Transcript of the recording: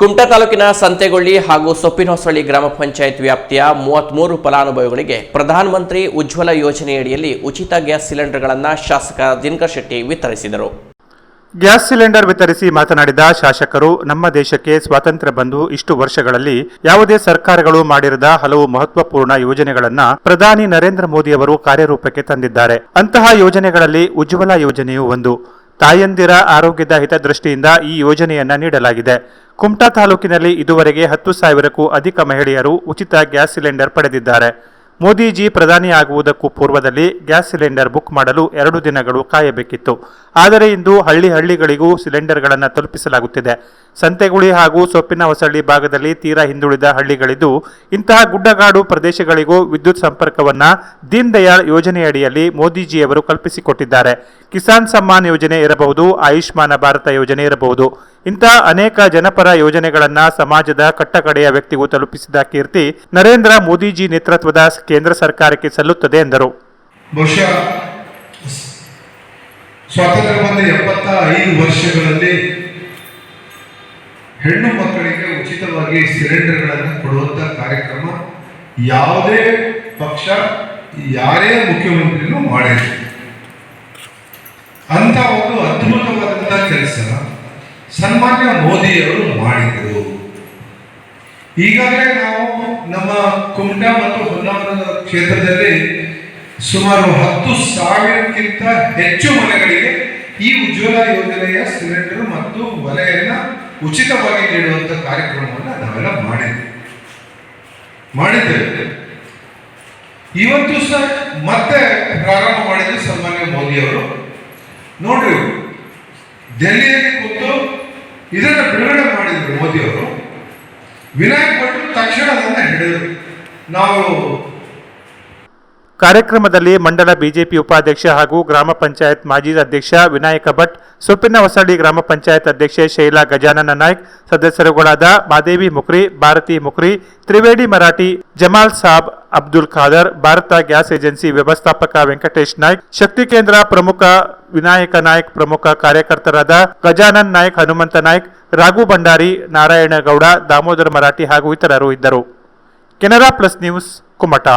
ಕುಮಟಾ ತಾಲೂಕಿನ ಸಂತೆಗೊಳ್ಳಿ ಹಾಗೂ ಸೊಪ್ಪಿನಹೊಸಳ್ಳಿ ಗ್ರಾಮ ಪಂಚಾಯತ್ ವ್ಯಾಪ್ತಿಯ ಮೂವತ್ಮೂರು ಫಲಾನುಭವಿಗಳಿಗೆ ಪ್ರಧಾನಮಂತ್ರಿ ಉಜ್ವಲ ಯೋಜನೆಯಡಿಯಲ್ಲಿ ಉಚಿತ ಗ್ಯಾಸ್ ಸಿಲಿಂಡರ್ಗಳನ್ನು ಶಾಸಕ ದಿನಕರ್ ಶೆಟ್ಟಿ ವಿತರಿಸಿದರು. ಗ್ಯಾಸ್ ಸಿಲಿಂಡರ್ ವಿತರಿಸಿ ಮಾತನಾಡಿದ ಶಾಸಕರು, ನಮ್ಮ ದೇಶಕ್ಕೆ ಸ್ವಾತಂತ್ರ್ಯ ಬಂದು ಇಷ್ಟು ವರ್ಷಗಳಲ್ಲಿ ಯಾವುದೇ ಸರ್ಕಾರಗಳು ಮಾಡಿರದ ಹಲವು ಮಹತ್ವಪೂರ್ಣ ಯೋಜನೆಗಳನ್ನು ಪ್ರಧಾನಿ ನರೇಂದ್ರ ಮೋದಿ ಅವರು ಕಾರ್ಯರೂಪಕ್ಕೆ ತಂದಿದ್ದಾರೆ. ಅಂತಹ ಯೋಜನೆಗಳಲ್ಲಿ ಉಜ್ವಲ ಯೋಜನೆಯೂ ಒಂದು. ತಾಯಂದಿರ ಆರೋಗ್ಯದ ಹಿತದೃಷ್ಟಿಯಿಂದ ಈ ಯೋಜನೆಯನ್ನ ನೀಡಲಾಗಿದೆ. ಕುಮಟಾ ತಾಲೂಕಿನಲ್ಲಿ ಇದುವರೆಗೆ ಹತ್ತು ಸಾವಿರಕ್ಕೂ ಅಧಿಕ ಮಹಿಳೆಯರು ಉಚಿತ ಗ್ಯಾಸ್ ಸಿಲಿಂಡರ್ ಪಡೆದಿದ್ದಾರೆ. ಮೋದಿಜಿ ಪ್ರಧಾನಿ ಆಗುವುದಕ್ಕೂ ಪೂರ್ವದಲ್ಲಿ ಗ್ಯಾಸ್ ಸಿಲಿಂಡರ್ ಬುಕ್ ಮಾಡಲು ಎರಡು ದಿನಗಳು ಕಾಯಬೇಕಿತ್ತು. ಆದರೆ ಇಂದು ಹಳ್ಳಿ ಹಳ್ಳಿಗಳಿಗೂ ಸಿಲಿಂಡರ್ಗಳನ್ನು ತಲುಪಿಸಲಾಗುತ್ತಿದೆ. ಸಂತೆಗುಳಿ ಹಾಗೂ ಸೊಪ್ಪಿನ ಹೊಸಳ್ಳಿ ಭಾಗದಲ್ಲಿ ತೀರಾ ಹಿಂದುಳಿದ ಹಳ್ಳಿಗಳಿದ್ದು, ಇಂತಹ ಗುಡ್ಡಗಾಡು ಪ್ರದೇಶಗಳಿಗೂ ವಿದ್ಯುತ್ ಸಂಪರ್ಕವನ್ನು ದೀನ್ ದಯಾಳ್ ಯೋಜನೆಯಡಿಯಲ್ಲಿ ಮೋದಿಜಿಯವರು ಕಲ್ಪಿಸಿಕೊಟ್ಟಿದ್ದಾರೆ. ಕಿಸಾನ್ ಸಮ್ಮಾನ್ ಯೋಜನೆ ಇರಬಹುದು, ಆಯುಷ್ಮಾನ ಭಾರತ ಯೋಜನೆ ಇರಬಹುದು. ಇಂತಹ ಅನೇಕ ಜನಪರ ಯೋಜನೆಗಳನ್ನು ಸಮಾಜದ ಕಟ್ಟಕಡೆಯ ವ್ಯಕ್ತಿಗೂ ತಲುಪಿಸಿದ ಕೀರ್ತಿ ನರೇಂದ್ರ ಮೋದಿಜಿ ನೇತೃತ್ವದ ಕೇಂದ್ರ ಸರ್ಕಾರಕ್ಕೆ ಸಲ್ಲುತ್ತದೆ ಎಂದರು. ಸ್ವಾತಂತ್ರ್ಯ ಬಂದ ಎಪ್ಪತ್ತ ಐದು ವರ್ಷಗಳಲ್ಲಿ ಹೆಣ್ಣು ಮಕ್ಕಳಿಗೆ ಉಚಿತವಾಗಿ ಸಿಲಿಂಡರ್ಗಳನ್ನು ಕೊಡುವಂತಹ ಕಾರ್ಯಕ್ರಮ ಯಾವುದೇ ಪಕ್ಷ, ಯಾರೇ ಮುಖ್ಯಮಂತ್ರಿನೂ ಮಾಡಿಲ್ಲ. ಅಂತ ಒಂದು ಅದ್ಭುತವಾದಂತ ಕೆಲಸ ಸನ್ಮಾನ್ಯ ಮೋದಿಯವರು ಮಾಡಿದರು. ಈಗಾಗಲೇ ನಾವು ನಮ್ಮ ಕುಮಟಾ ಮತ್ತು ಹೊನ್ನಾವರದ ಕ್ಷೇತ್ರದಲ್ಲಿ ಸುಮಾರು ಹತ್ತು ಸಾವಿರಕ್ಕಿಂತ ಹೆಚ್ಚು ಮನೆಗಳಿಗೆ ಈ ಉಜ್ವಲ ಯೋಜನೆಯ ಸಿಲಿಂಡರ್ ಮತ್ತು ಒಲೆಯನ್ನ ಉಚಿತವಾಗಿ ನೀಡುವಂತ ಕಾರ್ಯಕ್ರಮವನ್ನು ನಾವೆಲ್ಲ ಮಾಡಿದ್ವಿ. ಮಾಡಿದ್ದೇವೆ. ಇವತ್ತು ಸಹ ಮತ್ತೆ ಪ್ರಾರಂಭ ಮಾಡಿದ್ರು ಸನ್ಮಾನ್ಯ ಮೋದಿಯವರು. ನೋಡ್ರಿ, ದೆಹಲಿಯಲ್ಲಿ ಕೂತು ಇದನ್ನು ಬಿಡುಗಡೆ ಮಾಡಿದ್ರು ಮೋದಿಯವರು. ವಿನಾಯಕ್ ಭಟ್ ತಕ್ಷಣ ಅದನ್ನು ಹಿಡಿದ್ರು. ನಾವು ಕಾರ್ಯಕ್ರಮದಲ್ಲಿ ಮಂಡಲ ಬಿಜೆಪಿ ಉಪಾಧ್ಯಕ್ಷ ಹಾಗೂ ಗ್ರಾಮ ಪಂಚಾಯತ್ ಮಾಜಿ ಅಧ್ಯಕ್ಷ ವಿನಾಯಕ ಭಟ್ ಸೊಪ್ಪಿನ ಹೊಸಳ್ಳಿ ಗ್ರಾಮ ಪಂಚಾಯತ್ ಅಧ್ಯಕ್ಷೆ ಶೈಲಾ ಗಜಾನನ ನಾಯ್ಕ್, ಸದಸ್ಯರುಗಳಾದ ಮಾದೇವಿ ಮುಕ್ರಿ, ಭಾರತಿ ಮುಕ್ರಿ ತ್ರಿವೇಡಿ ಮರಾಠಿ, ಜಮಾಲ್ ಸಾಬ್ ಅಬ್ದುಲ್ ಖಾದರ್, ಭಾರತ ಗ್ಯಾಸ್ ಏಜೆನ್ಸಿ ವ್ಯವಸ್ಥಾಪಕ ವೆಂಕಟೇಶ್ ನಾಯ್ಕ್, ಶಕ್ತಿ ಕೇಂದ್ರ ಪ್ರಮುಖ ವಿನಾಯಕ ನಾಯ್ಕ್ ಪ್ರಮುಖ ಕಾರ್ಯಕರ್ತರಾದ ಗಜಾನನ್ ನಾಯ್ಕ್, ಹನುಮಂತ ನಾಯ್ಕ್, ರಾಘು ಭಂಡಾರಿ, ನಾರಾಯಣಗೌಡ, ದಾಮೋದರ ಮರಾಠಿ ಹಾಗೂ ಇತರರು ಇದ್ದರು. Canara plus news Kumta.